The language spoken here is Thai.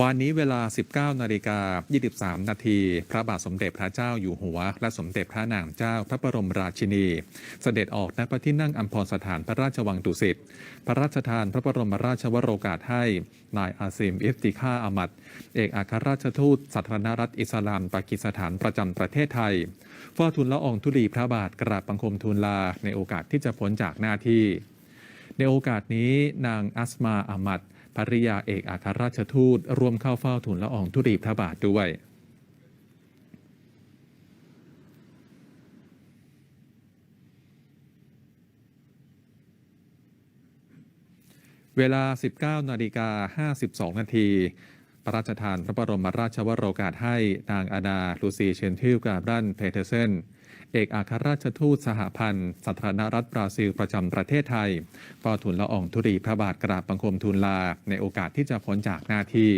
วันนี้เวลา 19 นาฬิกา 23 นาที พระบาทสมเด็จพระเจ้าอยู่หัว และสมเด็จพระนางเจ้าพระบรมราชินี เสด็จออกณพระที่นั่งอัมพรสถานพระราชวังดุสิต พระราชทานพระบรมราชวโรกาสให้ นายอาซิมอิฟติค่าอามัด เอกอัครราชทูตสาธารณรัฐอิสลามปากีสถานประจำประเทศไทยเฝ้าทูลละอองธุลีพระบาทกราบบังคมทูลลา ในโอกาสที่จะพ้นจากหน้าที่ ในโอกาสนี้นางอัสมาอามัด ภริยาเอกอัครราชทูต ร่วมเข้าเฝ้าทูลละอองธุลีพระบาทด้วยเวลา 19 นาฬิกา 52 นาที พระราชทานพระบรมราชวโรกาสให้นางอาณาลูซีเชนทิลกาบรันเพเทเซน เอกอัครราชทูตสหพันธ์สาธารณรัฐบราซิลประจำประเทศไทย ก็ทูลละอองธุรีพระบาทกราบบังคมทูลลา ในโอกาสที่จะพ้นจากหน้าที่